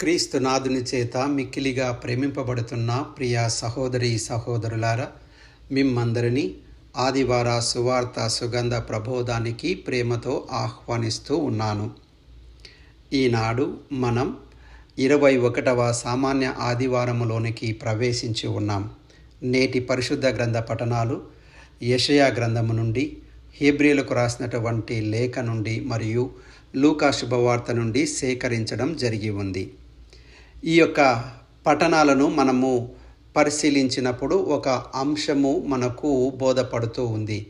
క్రీస్తునాథుని చేత మిక్కిలిగా ప్రేమింపబడుతున్న ప్రియ సహోదరి సహోదరులారా మిమ్మందరినీ ఆదివార సువార్త సుగంధ ప్రబోధానికి ప్రేమతో ఆహ్వానిస్తూ ఉన్నాను. ఈనాడు మనం ఇరవై ఒకటవ సామాన్య ఆదివారములోనికి ప్రవేశించి ఉన్నాం. నేటి పరిశుద్ధ గ్రంథ పఠనాలు యషయా గ్రంథము నుండి హేబ్రియలకు రాసినటువంటి లేఖ నుండి మరియు లూకా శుభవార్త నుండి సేకరించడం జరిగి ఉంది. ఈ యొక్క పఠనాలను మనము పరిశీలించినప్పుడు ఒక అంశము మనకు బోధపడుతూ ఉంది.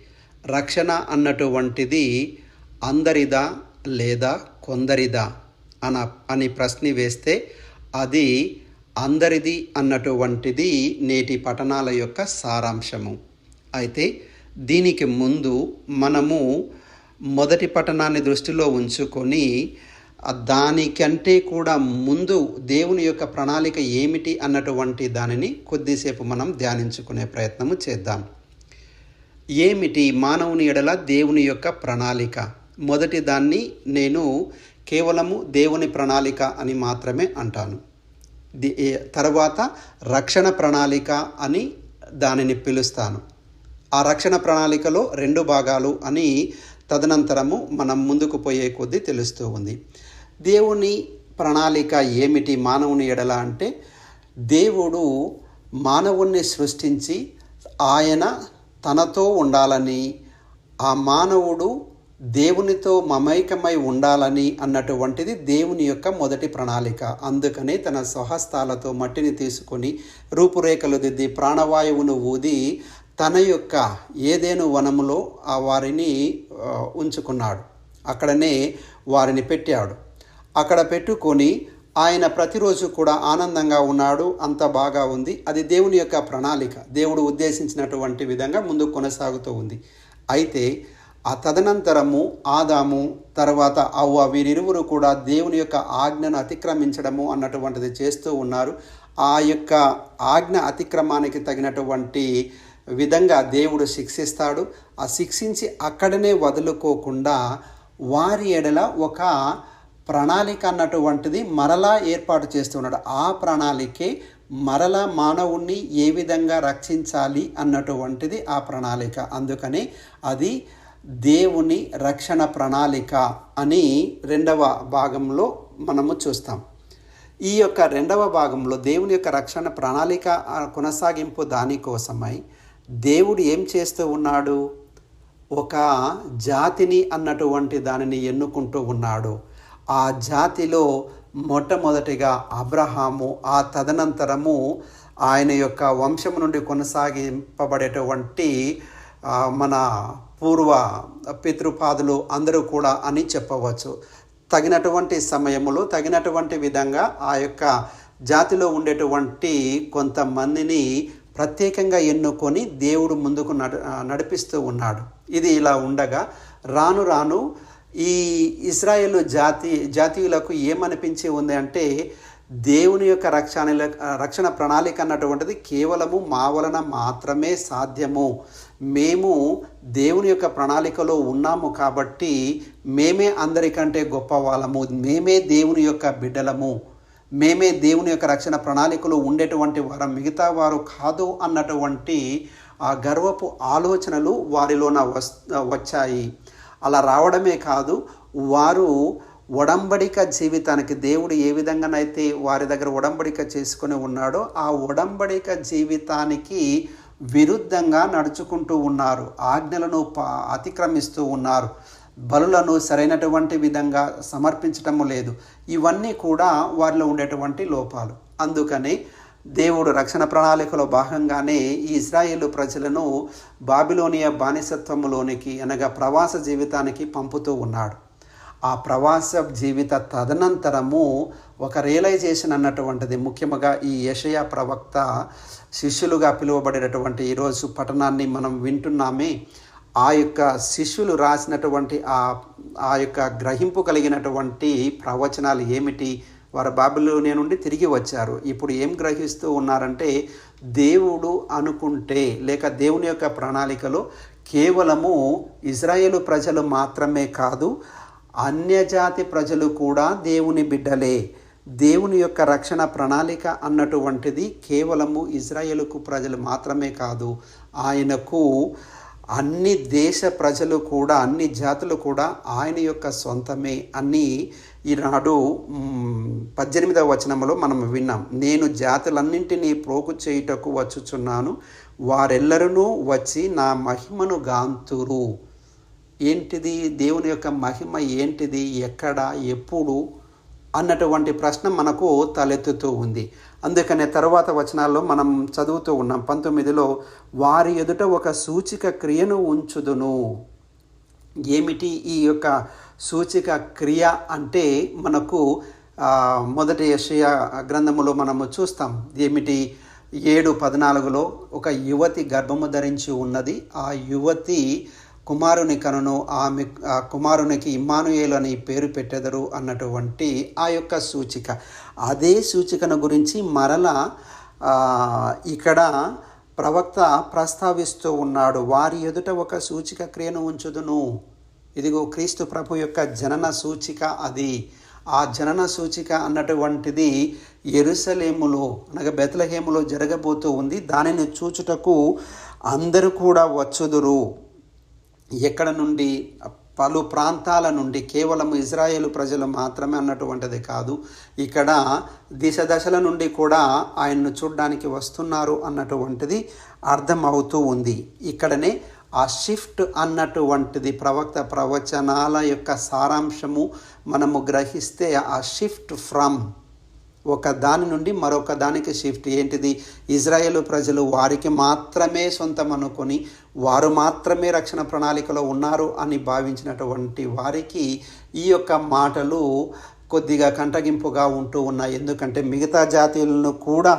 రక్షణ అన్నటువంటిది అందరిదా లేదా కొందరిదా అన అని ప్రశ్న వేస్తే అది అందరిది అన్నటువంటిది నేటి పఠనాల యొక్క సారాంశము. అయితే దీనికి ముందు మనము మొదటి పట్టణాన్ని దృష్టిలో ఉంచుకొని దానికంటే కూడా ముందు దేవుని యొక్క ప్రణాళిక ఏమిటి అన్నటువంటి దానిని కొద్దిసేపు మనం ధ్యానించుకునే ప్రయత్నము చేద్దాం. ఏమిటి మానవుని ఎడల దేవుని యొక్క ప్రణాళిక? మొదటి దాన్ని నేను కేవలము దేవుని ప్రణాళిక అని మాత్రమే అంటాను. తర్వాత రక్షణ ప్రణాళిక అని దానిని పిలుస్తాను. ఆ రక్షణ ప్రణాళికలో రెండు భాగాలు అని తదనంతరము మనం ముందుకు పోయే కొద్దీ తెలుస్తూ ఉంది. దేవుని ప్రణాళిక ఏమిటి మానవుని ఎడల అంటే దేవుడు మానవుణ్ణి సృష్టించి ఆయన తనతో ఉండాలని ఆ మానవుడు దేవునితో మమైకమై ఉండాలని అన్నటువంటిది దేవుని యొక్క మొదటి ప్రణాళిక. అందుకనే తన స్వహస్తాలతో మట్టిని తీసుకొని రూపురేఖలు దిద్ది ప్రాణవాయువును ఊది తన యొక్క ఏదేను వనములో ఆ వారిని ఉంచుకున్నాడు. అక్కడనే వారిని పెట్టాడు అక్కడ పెట్టుకొని ఆయన ప్రతిరోజు కూడా ఆనందంగా ఉన్నాడు అంత బాగా ఉంది. అది దేవుని యొక్క ప్రణాళిక. దేవుడు ఉద్దేశించినటువంటి విధంగా ముందుకు కొనసాగుతూ ఉంది. అయితే ఆ తదనంతరము ఆదాము తర్వాత అవ్వ వీరిరువురు కూడా దేవుని యొక్క ఆజ్ఞను అతిక్రమించడము అన్నటువంటిది చేస్తూ ఉన్నారు. ఆ యొక్క ఆజ్ఞ అతిక్రమానికి తగినటువంటి విధంగా దేవుడు శిక్షిస్తాడు. ఆ శిక్షించి అక్కడనే వదులుకోకుండా వారి ఎడల ఒక ప్రణాళిక అన్నటువంటిది మరలా ఏర్పాటు చేస్తున్నాడు ఆ ప్రణాళికే మరలా మానవుణ్ణి ఏ విధంగా రక్షించాలి అన్నటువంటిది ఆ ప్రణాళిక. అందుకని అది దేవుని రక్షణ ప్రణాళిక అని రెండవ భాగంలో మనము చూస్తాం. ఈ యొక్క రెండవ భాగంలో దేవుని యొక్క రక్షణ ప్రణాళిక కొనసాగింపు దానికోసమై దేవుడు ఏం చేస్తూ ఉన్నాడు? ఒక జాతిని అన్నటువంటి దానిని ఎన్నుకుంటూ ఉన్నాడు. ఆ జాతిలో మొట్టమొదటిగా అబ్రహాము ఆ తదనంతరము ఆయన యొక్క వంశము నుండి కొనసాగింపబడేటువంటి మన పూర్వ పితృపాదులు అందరూ కూడా అని చెప్పవచ్చు. తగినటువంటి సమయములో తగినటువంటి విధంగా ఆ యొక్క జాతిలో ఉండేటువంటి కొంతమందిని ప్రత్యేకంగా ఎన్నుకొని దేవుడు ముందుకు నడ నడిపిస్తూ ఉన్నాడు. ఇది ఇలా ఉండగా రాను రాను ఈ ఇస్రాయేల్ జాతి జాతీయులకు ఏమనిపించి ఉంది అంటే దేవుని యొక్క రక్షణ రక్షణ ప్రణాళిక అన్నటువంటిది కేవలము మా వలన మాత్రమే సాధ్యము. మేము దేవుని యొక్క ప్రణాళికలో ఉన్నాము కాబట్టి మేమే అందరికంటే గొప్ప వాళ్ళము మేమే దేవుని యొక్క బిడ్డలము. మేమే దేవుని యొక్క రక్షణ ప్రణాళికలో ఉండేటువంటి వారు మిగతా వారు కాదు అన్నటువంటి ఆ గర్వపు ఆలోచనలు వారిలోన వస్ వచ్చాయి. అలా రావడమే కాదు వారు ఒడంబడిక జీవితానికి దేవుడు ఏ విధంగానైతే వారి దగ్గర ఒడంబడిక చేసుకొని ఉన్నాడో ఆ ఒడంబడిక జీవితానికి విరుద్ధంగా నడుచుకుంటూ ఉన్నారు ఆజ్ఞలను ప అతిక్రమిస్తూ ఉన్నారు. బలులను సరైనటువంటి విధంగా సమర్పించటము లేదు. ఇవన్నీ కూడా వారిలో ఉండేటువంటి లోపాలు. అందుకని దేవుడు రక్షణ ప్రణాళికలో భాగంగానే ఈ ఇస్రాయేలు ప్రజలను బాబిలోనియా బానిసత్వములోనికి అనగా ప్రవాస జీవితానికి పంపుతూ ఉన్నాడు. ఆ ప్రవాస జీవిత తదనంతరము ఒక రియలైజేషన్ అన్నటువంటిది. ముఖ్యంగా ఈ యషయ ప్రవక్త శిష్యులుగా పిలువబడేటటువంటి ఈరోజు పఠనాన్ని మనం వింటున్నామే. ఆ యొక్క శిష్యులు రాసినటువంటి ఆ ఆ యొక్క గ్రహింపు కలిగినటువంటి ప్రవచనాలు ఏమిటి? వారు బాబిలోనే నుండి తిరిగి వచ్చారు. ఇప్పుడు ఏం గ్రహిస్తూ ఉన్నారంటే దేవుడు అనుకుంటే లేక దేవుని యొక్క ప్రణాళికలో కేవలము ఇజ్రాయేలు ప్రజలు మాత్రమే కాదు అన్యజాతి ప్రజలు కూడా దేవుని బిడ్డలే. దేవుని యొక్క రక్షణ ప్రణాళిక అన్నటువంటిది కేవలము ఇజ్రాయేలుకు ప్రజలు మాత్రమే కాదు ఆయనకు అన్ని దేశ ప్రజలు కూడా అన్ని జాతులు కూడా ఆయన యొక్క సొంతమే అని ఈనాడు పద్దెనిమిదవ వచనంలో మనం విన్నాం. నేను జాతులన్నింటినీ ప్రోగు చేయుటకు వచ్చుచున్నాను. వారెల్లరూ వచ్చి నా మహిమను గాంతురు. ఏంటిది? దేవుని యొక్క మహిమ ఏంటిది? ఎక్కడ? ఎప్పుడు? అన్నటువంటి ప్రశ్న మనకు తలెత్తుతూ ఉంది. అందుకనే తర్వాత వచనాల్లో మనం చదువుతూ ఉన్నాం. పంతొమ్మిదిలో వారి ఎదుట ఒక సూచిక క్రియను ఉంచుదును. ఏమిటి ఈ యొక్క సూచిక క్రియ అంటే మనకు మొదటి యషయ గ్రంథములో మనము చూస్తాం. ఏమిటి? ఏడు పద్నాలుగులో ఒక యువతి గర్భము ధరించి ఉన్నది. ఆ యువతి కుమారుని కనును ఆమె ఆ కుమారునికి ఇమ్మానుయేలు అని పేరు పెట్టెదరు అన్నటువంటి ఆ యొక్క సూచిక. అదే సూచికను గురించి మరలా ఇక్కడ ప్రవక్త ప్రస్తావిస్తూ ఉన్నాడు. వారి ఎదుట ఒక సూచిక క్రియను ఉంచుదును. ఇదిగో క్రీస్తు ప్రభు యొక్క జనన సూచిక అది. ఆ జనన సూచిక అన్నటువంటిది ఎరుసలేములో అనగా బెతలహేములో జరగబోతూ ఉంది. దానిని చూచుటకు అందరూ కూడా వచ్చుదురు. ఎక్కడ నుండి పలు ప్రాంతాల నుండి కేవలం ఇజ్రాయేల్ ప్రజలు మాత్రమే అన్నటువంటిది కాదు ఇక్కడ దిశ దశల నుండి కూడా ఆయన్ను చూడడానికి వస్తున్నారు అన్నటువంటిది అర్థమవుతూ ఉంది. ఇక్కడనే ఆ షిఫ్ట్ అన్నటువంటిది ప్రవక్త ప్రవచనాల యొక్క సారాంశము మనము గ్రహిస్తే ఆ షిఫ్ట్ ఫ్రమ్ ఒక దాని నుండి మరొక దానికి షిఫ్ట్ ఏంటిది? ఇజ్రాయేల్ ప్రజలు వారికి మాత్రమే సొంతం అనుకొని వారు మాత్రమే రక్షణ ప్రణాళికలో ఉన్నారు అని భావించినటువంటి వారికి ఈ యొక్క మాటలు కొద్దిగా కంటగింపుగా ఉంటూ ఉన్నాయి. ఎందుకంటే మిగతా జాతీయులను కూడా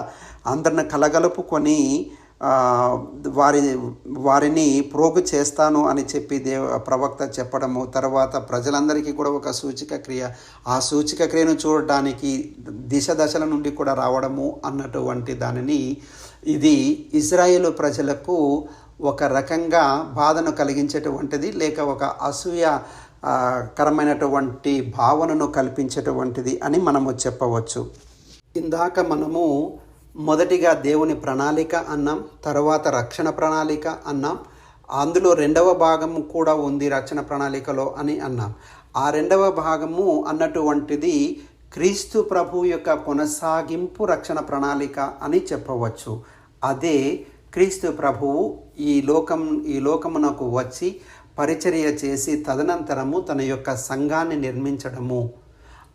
అందరిని కలగలుపుకొని వారి వారిని ప్రోగు చేస్తాను అని చెప్పి దేవ ప్రవక్త చెప్పడము తర్వాత ప్రజలందరికీ కూడా ఒక సూచిక క్రియ. ఆ సూచిక క్రియను చూడడానికి దిశ దశల నుండి కూడా రావడము అన్నటువంటి దానిని ఇది ఇజ్రాయేల్ ప్రజలకు ఒక రకంగా బాధను కలిగించేటువంటిది లేక ఒక అసూయ కరమైనటువంటి భావనను కల్పించేటువంటిది అని మనము చెప్పవచ్చు. ఇందాక మనము మొదటిగా దేవుని ప్రణాళిక అన్నాం తర్వాత రక్షణ ప్రణాళిక అన్నాం అందులో రెండవ భాగము కూడా ఉంది రక్షణ ప్రణాళికలో అని అన్నాం. ఆ రెండవ భాగము అన్నటువంటిది క్రీస్తు ప్రభు యొక్క కొనసాగింపు రక్షణ ప్రణాళిక అని చెప్పవచ్చు. అదే క్రీస్తు ప్రభువు ఈ లోకం ఈ లోకమునకు వచ్చి పరిచర్య చేసి తదనంతరము తన యొక్క సంఘాన్ని నిర్మించడము.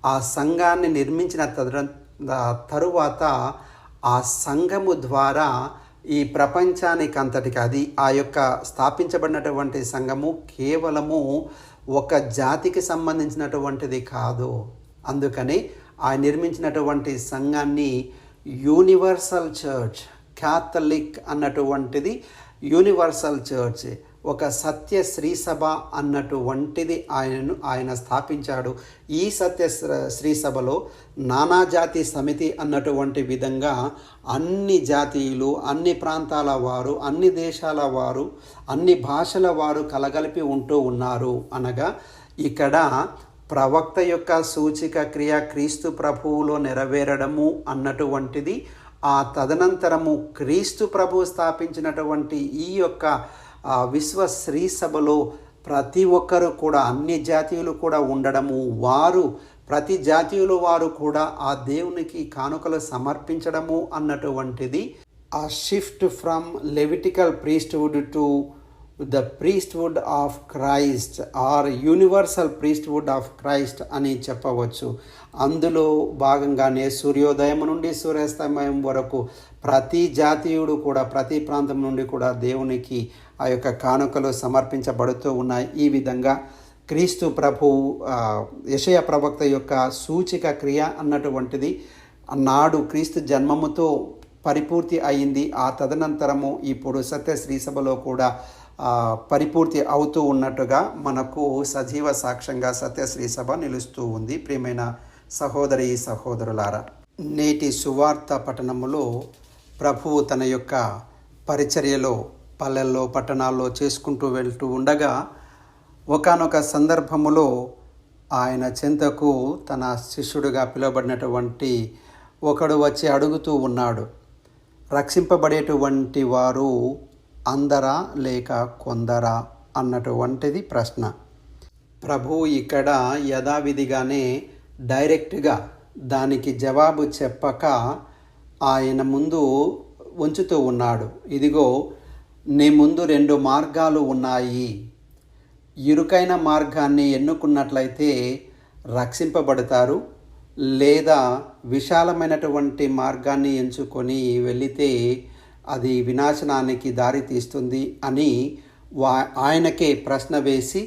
ఆ సంఘాన్ని నిర్మించిన తద తరువాత ఆ సంఘము ద్వారా ఈ ప్రపంచానికి అంతటికి అది ఆ యొక్క స్థాపించబడినటువంటి సంఘము కేవలము ఒక జాతికి సంబంధించినటువంటిది కాదు. అందుకని ఆ నిర్మించినటువంటి సంఘాన్ని యూనివర్సల్ చర్చ్ క్యాథలిక్ అన్నటువంటిది యూనివర్సల్ చర్చ్. ఒక సత్య శ్రీ సభ అన్నటువంటిది ఆయనను ఆయన స్థాపించాడు. ఈ సత్య శ్ర- శ్రీ సభలో నానాజాతి సమితి అన్నటువంటి విధంగా అన్ని జాతీయులు అన్ని ప్రాంతాల వారు అన్ని దేశాల వారు అన్ని భాషల వారు కలగలిపి ఉంటూ ఉన్నారు. అనగా ఇక్కడ ప్రవక్త యొక్క సూచిక క్రియ క్రీస్తు ప్రభువులో నెరవేరడము అన్నటువంటిది ఆ తదనంతరము క్రీస్తు ప్రభు స్థాపించినటువంటి ఈ యొక్క ఆ, విశ్వ శ్రీ సభలో ప్రతి ఒక్కరు కూడా అన్ని జాతీయులు కూడా ఉండడము వారు ప్రతి జాతీయులు వారు కూడా ఆ దేవునికి కానుకలు సమర్పించడము అన్నటువంటిది ఆ shift from levitical priesthood to the priesthood of Christ or universal priesthood of Christ అని చెప్పవచ్చు. అందులో భాగంగానే సూర్యోదయం నుండి సూర్యాస్తమయం వరకు ప్రతి జాతీయుడు కూడా ప్రతి ప్రాంతం నుండి కూడా దేవునికి ఆ యొక్క కానుకలు సమర్పించబడుతూ ఉన్నాయి. ఈ విధంగా క్రీస్తు ప్రభు యషయ ప్రవక్త యొక్క సూచిక క్రియ అన్నటువంటిది నాడు క్రీస్తు జన్మముతో పరిపూర్తి అయింది. ఆ తదనంతరము ఇప్పుడు సత్య శ్రీసభలో కూడా పరిపూర్తి అవుతూ ఉన్నట్టుగా మనకు సజీవ సాక్ష్యంగా సత్యశ్రీ సభ నిలుస్తూ ఉంది. ప్రియమైన సహోదరి సహోదరులారా నేటి సువార్త పట్టణములో ప్రభువు తన యొక్క పరిచర్యలో పల్లెల్లో పట్టణాల్లో చేసుకుంటూ వెళ్తూ ఉండగా ఒకానొక సందర్భములో ఆయన చెంతకు తన శిష్యుడిగా పిలువబడినటువంటి ఒకడు వచ్చి అడుగుతూ ఉన్నాడు. రక్షింపబడేటువంటి వారు అందరా లేక కొందరా? అన్నటువంటిది ప్రశ్న. ప్రభు ఇక్కడ యథావిధిగానే డైరెక్ట్గా దానికి జవాబు చెప్పక ఆయన ముందు ఉంచుతూ ఉన్నాడు. ఇదిగో నీ ముందు రెండు మార్గాలు ఉన్నాయి. ఇరుకైన మార్గాన్ని ఎన్నుకున్నట్లయితే రక్షింపబడతారు లేదా విశాలమైనటువంటి మార్గాన్ని ఎంచుకొని వెళితే అది వినాశనానికి దారి తీస్తుంది అని వా ఆయనకే ప్రశ్న వేసి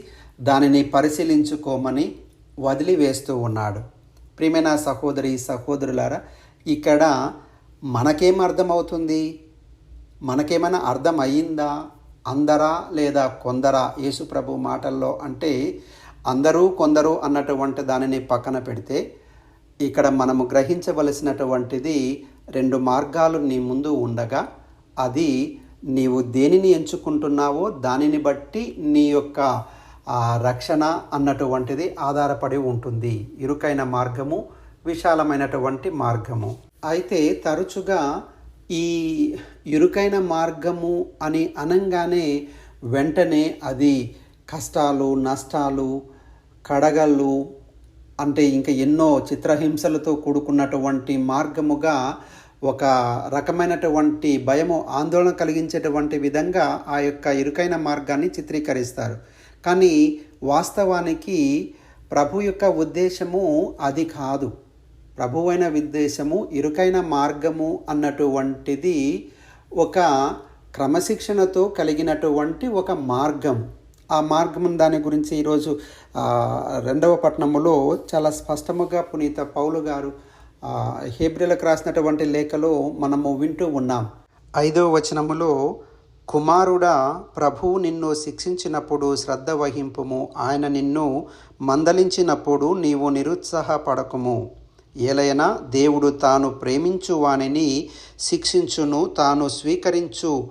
దానిని పరిశీలించుకోమని వదిలివేస్తూ ఉన్నాడు. ప్రియమైన సహోదరి సహోదరులారా ఇక్కడ మనకేం అర్థమవుతుంది? మనకేమైనా అర్థం అయ్యిందా అందరా లేదా కొందరా? యేసుప్రభు మాటల్లో అంటే అందరూ కొందరు అన్నటువంటి దానిని పక్కన పెడితే ఇక్కడ మనము గ్రహించవలసినటువంటిది రెండు మార్గాలు నీ ముందు ఉండగా అది నీవు దేనిని ఎంచుకుంటున్నావో దానిని బట్టి నీ యొక్క రక్షణ అన్నటువంటిది ఆధారపడి ఉంటుంది. ఇరుకైన మార్గము విశాలమైనటువంటి మార్గము. అయితే తరచుగా ఈ ఇరుకైన మార్గము అని అనంగానే వెంటనే అది కష్టాలు నష్టాలు కడగళ్ళు అంటే ఇంకా ఎన్నో చిత్రహింసలతో కూడుకున్నటువంటి మార్గముగా ఒక రకమైనటువంటి భయము ఆందోళన కలిగించేటువంటి విధంగా ఆ యొక్క ఇరుకైన మార్గాన్ని చిత్రీకరిస్తారు. కానీ వాస్తవానికి ప్రభు యొక్క ఉద్దేశము అది కాదు. ప్రభువైన విద్వేషము ఇరుకైన మార్గము అన్నటువంటిది ఒక క్రమశిక్షణతో కలిగినటువంటి ఒక మార్గం. ఆ మార్గం దాని గురించి ఈరోజు రెండవ పట్టణములో చాలా స్పష్టముగా పునీత పౌలు గారు హేబ్రిలకు రాసినటువంటి లేఖలో మనము వింటూ ఉన్నాం. ఐదవ వచనములో కుమారుడా ప్రభువు నిన్ను శిక్షించినప్పుడు శ్రద్ధ వహింపుము. ఆయన నిన్ను మందలించినప్పుడు నీవు నిరుత్సాహపడకము. ఏలైనా దేవుడు తాను ప్రేమించు వానిని శిక్షించును తాను స్వీకరించు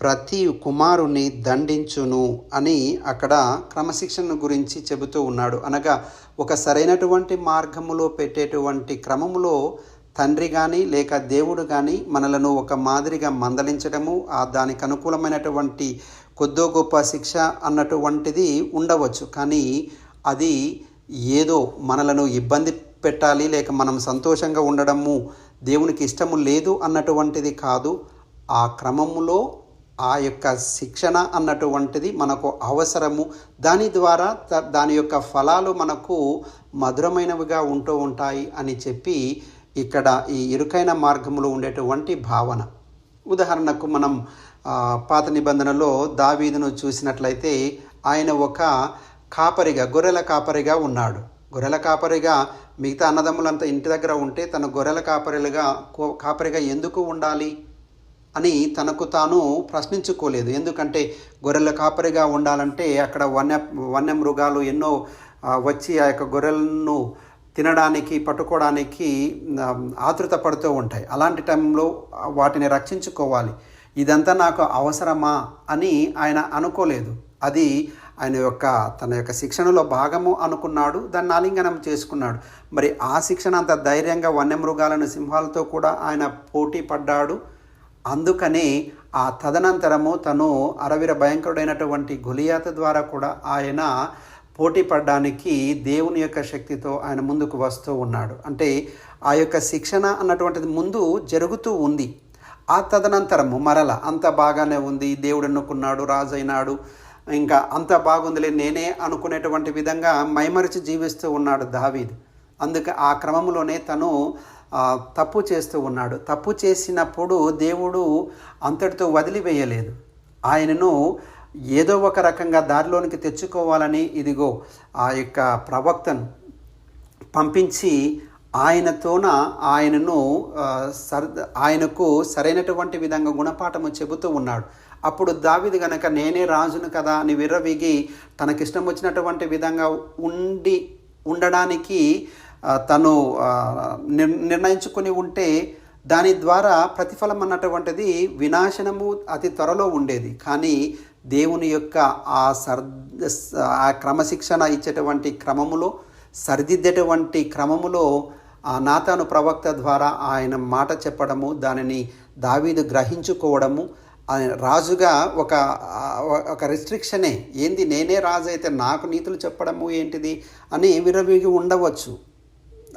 ప్రతి కుమారుని దండించును అని అక్కడ క్రమశిక్షణ గురించి చెబుతూ ఉన్నాడు. అనగా ఒక సరైనటువంటి మార్గములో పెట్టేటువంటి క్రమములో తండ్రి కానీ లేక దేవుడు కానీ మనలను ఒక మాదిరిగా మందలించడము ఆ దానికి అనుకూలమైనటువంటి కొద్దో గొప్ప శిక్ష అన్నటువంటిది ఉండవచ్చు. కానీ అది ఏదో మనలను ఇబ్బంది పెట్టాలి లేక మనం సంతోషంగా ఉండడము దేవునికి ఇష్టము లేదు అన్నటువంటిది కాదు. ఆ క్రమములో ఆ యొక్క శిక్షణ అన్నటువంటిది మనకు అవసరము. దాని ద్వారా దాని యొక్క ఫలాలు మనకు మధురమైనవిగా ఉంటూ ఉంటాయి అని చెప్పి ఇక్కడ ఈ ఇరుకైన మార్గంలో ఉండేటువంటి భావన. ఉదాహరణకు మనం పాత నిబంధనలో దావీదును చూసినట్లయితే ఆయన ఒక కాపరిగా గొర్రెల కాపరిగా ఉన్నాడు. గొర్రెల కాపరిగా మిగతా అన్నదమ్ములంతా ఇంటి దగ్గర ఉంటే తన గొర్రెల కాపరిలుగా కో- కాపరిగా ఎందుకు ఉండాలి? అని తనకు తాను ప్రశ్నించుకోలేదు. ఎందుకంటే గొర్రెల కాపరిగా ఉండాలంటే అక్కడ వన్య వన్య మృగాలు ఎన్నో వచ్చి ఆ యొక్క గొర్రెలను తినడానికి పట్టుకోవడానికి ఆతృత పడుతూ ఉంటాయి. అలాంటి టైంలో వాటిని రక్షించుకోవాలి. ఇదంతా నాకు అవసరమా అని ఆయన అనుకోలేదు. అది ఆయన యొక్క తన యొక్క శిక్షణలో భాగము అనుకున్నాడు దాన్ని ఆలింగనం చేసుకున్నాడు. మరి ఆ శిక్షణ అంత ధైర్యంగా వన్యమృగాలను సింహాలతో కూడా ఆయన పోటీ పడ్డాడు. అందుకనే ఆ తదనంతరము తను అరవిర భయంకరుడైనటువంటి గులియాత ద్వారా కూడా ఆయన పోటీ పడడానికి దేవుని యొక్క శక్తితో ఆయన ముందుకు వస్తూ ఉన్నాడు. అంటే ఆ యొక్క శిక్షణ అన్నటువంటిది ముందు జరుగుతూ ఉంది. ఆ తదనంతరము మరల అంత బాగానే ఉంది. దేవుడు ఎన్నుకున్నాడు రాజు అయినాడు ఇంకా అంత బాగుందిలే నేనే అనుకునేటువంటి విధంగా మైమరిచి జీవిస్తూ ఉన్నాడు దావీద్. అందుకే ఆ క్రమంలోనే తను తప్పు చేస్తూ ఉన్నాడు. తప్పు చేసినప్పుడు దేవుడు అంతటితో వదిలివేయలేదు. ఆయనను ఏదో ఒక రకంగా దారిలోనికి తెచ్చుకోవాలని ఇదిగో ఆ యొక్క ప్రవక్తను పంపించి ఆయనతోన ఆయనను సర్ ఆయనకు సరైనటువంటి విధంగా గుణపాఠము చెబుతూ ఉన్నాడు. అప్పుడు దావిది గనక నేనే రాజును కదా అని విర్రవిగి తనకిష్టం వచ్చినటువంటి విధంగా ఉండి ఉండడానికి తను నిర్ణయించుకుని నిర్ణయించుకొని ఉంటే దాని ద్వారా ప్రతిఫలం అన్నటువంటిది వినాశనము అతి త్వరలో ఉండేది. కానీ దేవుని యొక్క ఆ సర్ ఆ క్రమశిక్షణ ఇచ్చేటువంటి క్రమములో సరిదిద్దేటువంటి క్రమములో ఆ నాతాను ప్రవక్త ద్వారా ఆయన మాట చెప్పడము దానిని దావీదు గ్రహించుకోవడము రాజుగా ఒక ఒక రిస్ట్రిక్షనే ఏంది? నేనే రాజు అయితే నాకు నీతులు చెప్పడము ఏంటిది? అని విరవీగి ఉండవచ్చు.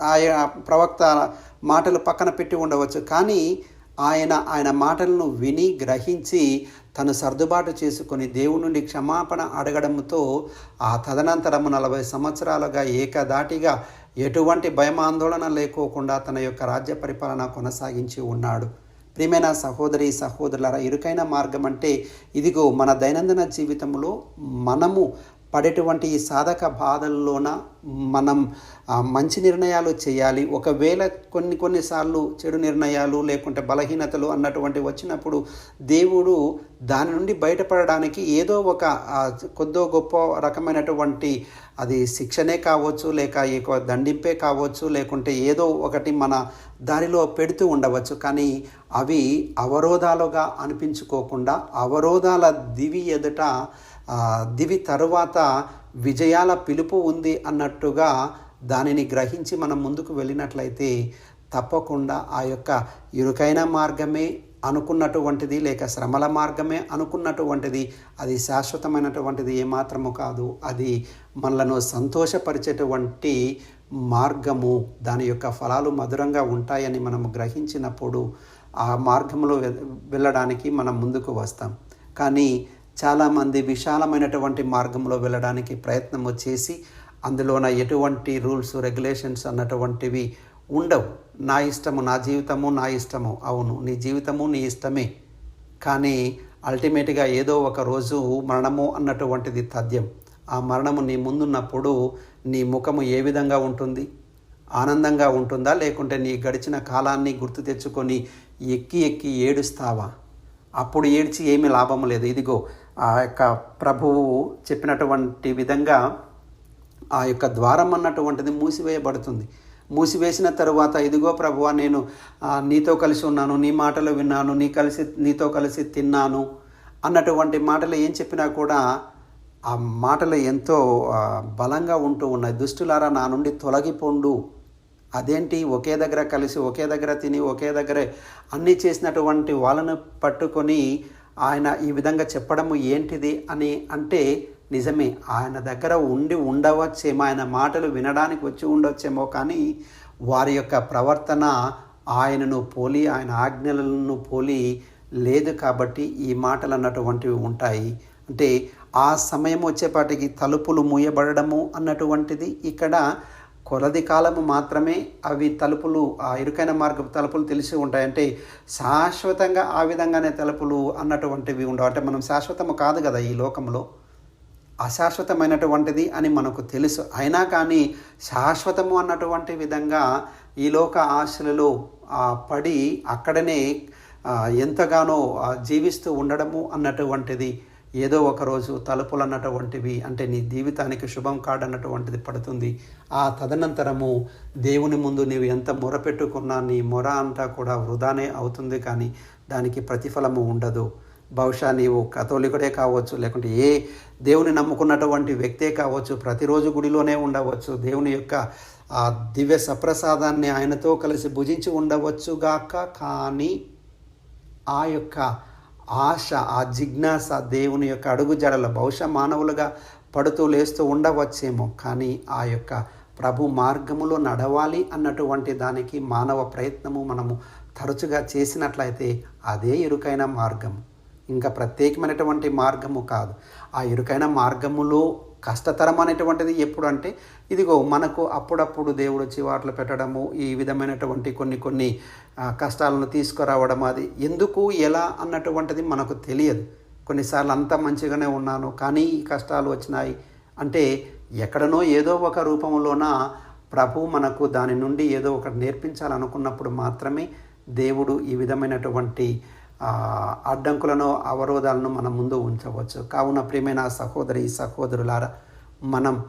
ఆయన ప్రవక్త మాటలు పక్కన పెట్టి ఉండవచ్చు. కానీ ఆయన ఆయన మాటలను విని గ్రహించి తను సర్దుబాటు చేసుకొని దేవుడి నుండి క్షమాపణ అడగడంతో ఆ తదనంతరము నలభై సంవత్సరాలుగా ఏకదాటిగా ఎటువంటి భయమాందోళన లేకోకుండా తన యొక్క రాజ్య పరిపాలన కొనసాగించి ఉన్నాడు. ప్రియమైన సహోదరి సహోదరులారా ఇరుకైన మార్గం అంటే ఇదిగో మన దైనందిన జీవితంలో మనము పడేటువంటి ఈ సాధక బాధల్లోన మనం మంచి నిర్ణయాలు చేయాలి. ఒకవేళ కొన్ని కొన్నిసార్లు చెడు నిర్ణయాలు లేకుంటే బలహీనతలు అన్నటువంటి వచ్చినప్పుడు దేవుడు దాని నుండి బయటపడడానికి ఏదో ఒక కొద్దో గొప్ప రకమైనటువంటి అది శిక్షనే కావచ్చు లేక ఎక్కువ దండింపే కావచ్చు లేకుంటే ఏదో ఒకటి మన దారిలో పెడుతూ ఉండవచ్చు. కానీ అవి అవరోధాలుగా అనిపించుకోకుండా అవరోధాల దివి ఎదుట దివి తరువాత విజయాల పిలుపు ఉంది అన్నట్టుగా దానిని గ్రహించి మనం ముందుకు వెళ్ళినట్లయితే తప్పకుండా ఆ యొక్క ఇరుకైన మార్గమే అనుకున్నటువంటిది లేక శ్రమల మార్గమే అనుకున్నటువంటిది అది శాశ్వతమైనటువంటిది ఏమాత్రము కాదు అది మనలను సంతోషపరిచేటువంటి మార్గము. దాని యొక్క ఫలాలు మధురంగా ఉంటాయని మనము గ్రహించినప్పుడు ఆ మార్గంలో వె- వెళ్ళడానికి మనం ముందుకు వస్తాం. కానీ చాలామంది విశాలమైనటువంటి మార్గంలో వెళ్ళడానికి ప్రయత్నము చేసి అందులోన ఎటువంటి రూల్స్ రెగ్యులేషన్స్ అన్నటువంటివి ఉండవు. నా ఇష్టము నా జీవితము నా ఇష్టము. అవును నీ జీవితము నీ ఇష్టమే. కానీ అల్టిమేట్గా ఏదో ఒక రోజు మరణము అన్నటువంటిది తథ్యం. ఆ మరణము నీ ముందున్నప్పుడు నీ ముఖము ఏ విధంగా ఉంటుంది? ఆనందంగా ఉంటుందా? లేకుంటే నీ గడిచిన కాలాన్ని గుర్తు తెచ్చుకొని ఎక్కి ఎక్కి ఏడుస్తావా? అప్పుడు ఏడ్చి ఏమీ లాభం లేదు. ఇదిగో ఆ యొక్క ప్రభువు చెప్పినటువంటి విధంగా ఆ యొక్క ద్వారం అన్నటువంటిది మూసివేయబడుతుంది. మూసివేసిన తరువాత ఇదిగో ప్రభువా నేను నీతో కలిసి ఉన్నాను నీ మాటలు విన్నాను నీ కలిసి నీతో కలిసి తిన్నాను అన్నటువంటి మాటలు ఏం చెప్పినా కూడా ఆ మాటలు ఎంతో బలంగా ఉంటూ ఉన్నాయి. దుష్టులారా నా నుండి తొలగిపోండు. అదేంటి? ఒకే దగ్గర కలిసి ఒకే దగ్గర తిని ఒకే దగ్గర అన్నీ చేసినటువంటి వాళ్ళను పట్టుకొని ఆయన ఈ విధంగా చెప్పడము ఏంటిది అని అంటే నిజమే ఆయన దగ్గర ఉండి ఉండవచ్చేమో ఆయన మాటలు వినడానికి వచ్చి ఉండవచ్చేమో కానీ వారి యొక్క ప్రవర్తన ఆయనను పోలి ఆయన ఆజ్ఞలను పోలి లేదు కాబట్టి ఈ మాటలు అన్నటువంటివి ఉంటాయి. అంటే ఆ సమయం వచ్చేపాటికి తలుపులు మూయబడము అన్నటువంటిది ఇక్కడ కొలది కాలము మాత్రమే అవి తలుపులు ఆ ఇరుకైన మార్గపు తలుపులు తెలిసి ఉంటాయి. అంటే శాశ్వతంగా ఆ విధంగానే తలుపులు అన్నటువంటివి ఉండవు. అంటే మనం శాశ్వతము కాదు కదా ఈ లోకంలో అశాశ్వతమైనటువంటిది అని మనకు తెలుసు. అయినా కానీ శాశ్వతము అన్నటువంటి విధంగా ఈ లోక ఆశలలో పడి అక్కడనే ఎంతగానో జీవిస్తూ ఉండడము అన్నటువంటిది ఏదో ఒకరోజు తలుపులు అన్నటువంటివి అంటే నీ జీవితానికి శుభం కాడన్నటువంటిది పడుతుంది. ఆ తదనంతరము దేవుని ముందు నీవు ఎంత మొర పెట్టుకున్నా నీ మొర అంతా కూడా వృధానే అవుతుంది కానీ దానికి ప్రతిఫలము ఉండదు. బహుశా నీవు కథోలికుడే కావచ్చు లేకుంటే ఏ దేవుని నమ్ముకున్నటువంటి వ్యక్తే కావచ్చు ప్రతిరోజు గుడిలోనే ఉండవచ్చు. దేవుని యొక్క ఆ దివ్య సప్రసాదాన్ని ఆయనతో కలిసి భుజించి ఉండవచ్చు గాక కానీ ఆ యొక్క ఆశ ఆ జిజ్ఞాస దేవుని యొక్క అడుగు జడలు బహుశా మానవులుగా పడుతూ లేస్తూ ఉండవచ్చేమో కానీ ఆ యొక్క ప్రభు మార్గములో నడవాలి అన్నటువంటి దానికి మానవ ప్రయత్నము మనము తరచుగా చేసినట్లయితే అదే ఇరుకైన మార్గము. ఇంకా ప్రత్యేకమైనటువంటి మార్గము కాదు. ఆ ఇరుకైన మార్గములో కష్టతరం అనేటువంటిది ఎప్పుడు అంటే ఇదిగో మనకు అప్పుడప్పుడు దేవుడు వచ్చి వాటిలో పెట్టడము ఈ విధమైనటువంటి కొన్ని కొన్ని కష్టాలను తీసుకురావడం అది ఎందుకు ఎలా అన్నటువంటిది మనకు తెలియదు. కొన్నిసార్లు అంతా మంచిగానే ఉన్నాను కానీ ఈ కష్టాలు వచ్చినాయి అంటే ఎక్కడనో ఏదో ఒక రూపంలోన ప్రభు మనకు దాని నుండి ఏదో ఒకటి నేర్పించాలనుకున్నప్పుడు మాత్రమే దేవుడు ఈ విధమైనటువంటి అడ్డంకులను అవరోధాలను మనం ముందు ఉంచవచ్చు. కావున ప్రియమైన సహోదరి సహోదరులారా మనం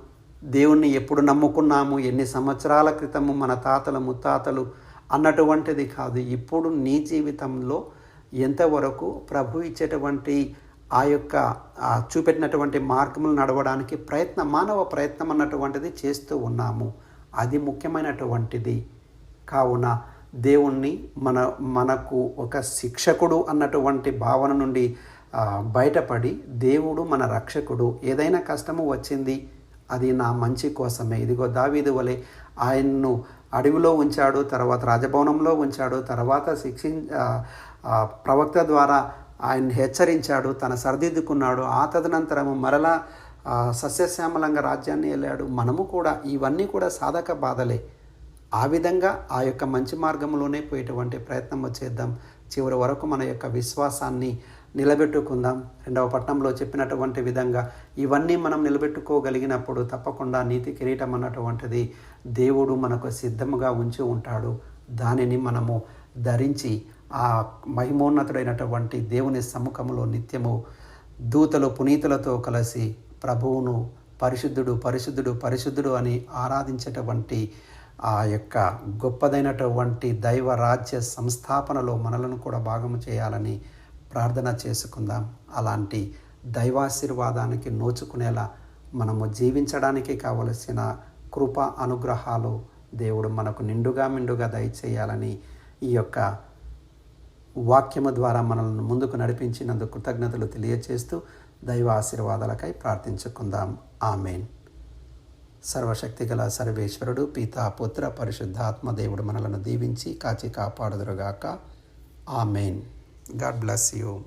దేవుణ్ణి ఎప్పుడు నమ్ముకున్నాము? ఎన్ని సంవత్సరాల క్రితము మన తాతలు ముత్తాతలు అన్నటువంటిది కాదు. ఇప్పుడు నీ జీవితంలో ఎంతవరకు ప్రభు ఇచ్చేటువంటి ఆ యొక్క చూపెట్టినటువంటి మార్గములు నడవడానికి ప్రయత్న మానవ ప్రయత్నం అన్నటువంటిది చేస్తూ ఉన్నాము. అది ముఖ్యమైనటువంటిది. కావున దేవుణ్ణి మన మనకు ఒక శిక్షకుడు అన్నటువంటి భావన నుండి బయటపడి దేవుడు మన రక్షకుడు. ఏదైనా కష్టము వచ్చింది అది నా మంచి కోసమే. ఇదిగో దావీదు వలె ఆయన్ను అడవిలో ఉంచాడు తర్వాత రాజభవనంలో ఉంచాడు తర్వాత శిక్షి ప్రవక్త ద్వారా ఆయన్ని హెచ్చరించాడు తన సరిదిద్దుకున్నాడు. ఆ తదనంతరము మరలా సస్యశ్యామలంగా రాజ్యాన్ని వెళ్ళాడు మనము కూడా ఇవన్నీ కూడా సాధక బాధలే. ఆ విధంగా ఆ యొక్క మంచి మార్గంలోనే పోయేటువంటి ప్రయత్నం చేద్దాం. చివరి వరకు మన యొక్క విశ్వాసాన్ని నిలబెట్టుకుందాం. రెండవ పట్టణంలో చెప్పినటువంటి విధంగా ఇవన్నీ మనం నిలబెట్టుకోగలిగినప్పుడు తప్పకుండా నీతి కిరీటం అన్నటువంటిది దేవుడు మనకు సిద్ధముగా ఉంచి ఉంటాడు. దానిని మనము ధరించి ఆ మహిమోన్నతుడైనటువంటి దేవుని సముఖంలో నిత్యము దూతలు పునీతులతో కలిసి ప్రభువును పరిశుద్ధుడు పరిశుద్ధుడు పరిశుద్ధుడు అని ఆరాధించేటువంటి ఆ యొక్క గొప్పదైనటువంటి దైవ రాజ్య సంస్థాపనలో మనలను కూడా భాగము చేయాలని ప్రార్థన చేసుకుందాం. అలాంటి దైవాశీర్వాదానికి నోచుకునేలా మనము జీవించడానికి కావలసిన కృప అనుగ్రహాలు దేవుడు మనకు నిండుగా మిండుగా దయచేయాలని ఈ యొక్క వాక్యము ద్వారా మనల్ని ముందుకు నడిపించినందుకు కృతజ్ఞతలు తెలియచేస్తూ దైవ ఆశీర్వాదాలకై ప్రార్థించుకుందాం. ఆమెన్. సర్వశక్తిగల సర్వేశ్వరుడు పితా పుత్ర పరిశుద్ధాత్మ దేవుడు మనలను దీవించి కాచి కాపాడుదురుగాక. ఆమెన్. God bless you.